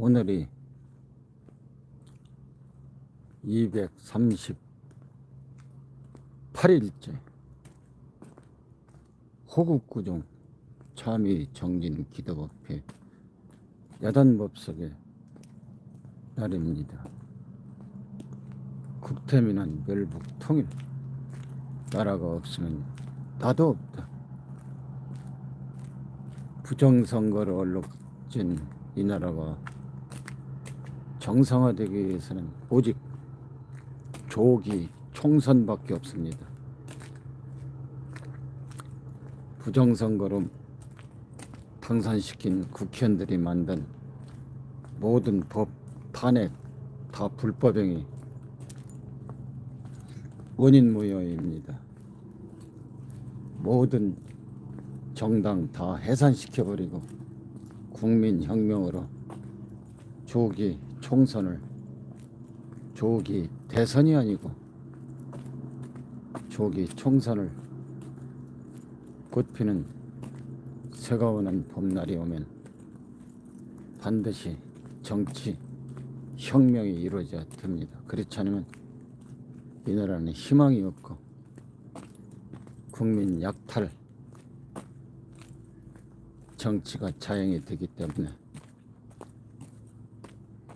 오늘이 238일째 호국구종 참의 정진 기도법회 야단법석의 날입니다. 국태민한 멸북 통일 나라가 없으면 나도 없다. 부정선거를 얼룩진 이 나라가 정상화되기 위해서는 오직 조기 총선밖에 없습니다. 부정선거로 당선시킨 국회의원들이 만든 모든 법, 탄핵 다 불법행위 원인 무효입니다. 모든 정당 다 해산시켜버리고 국민혁명으로 조기 총선을 조기 대선이 아니고 조기 총선을 꽃피는 새가 오는 봄날이 오면 반드시 정치 혁명이 이루어져야 됩니다. 그렇지 않으면 이 나라는 희망이 없고 국민 약탈 정치가 자행이 되기 때문에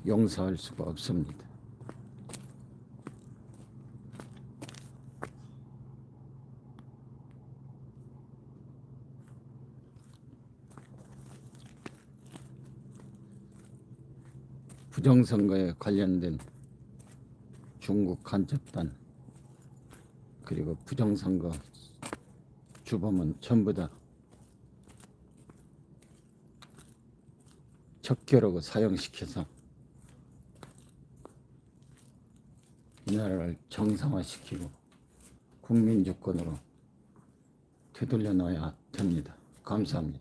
용서할 수가 없습니다. 부정선거에 관련된 중국 간첩단 그리고 부정선거 주범은 전부 다 적결하고 사형시켜서 이 나라를 정상화시키고 국민 주권으로 되돌려 놔야 됩니다. 감사합니다.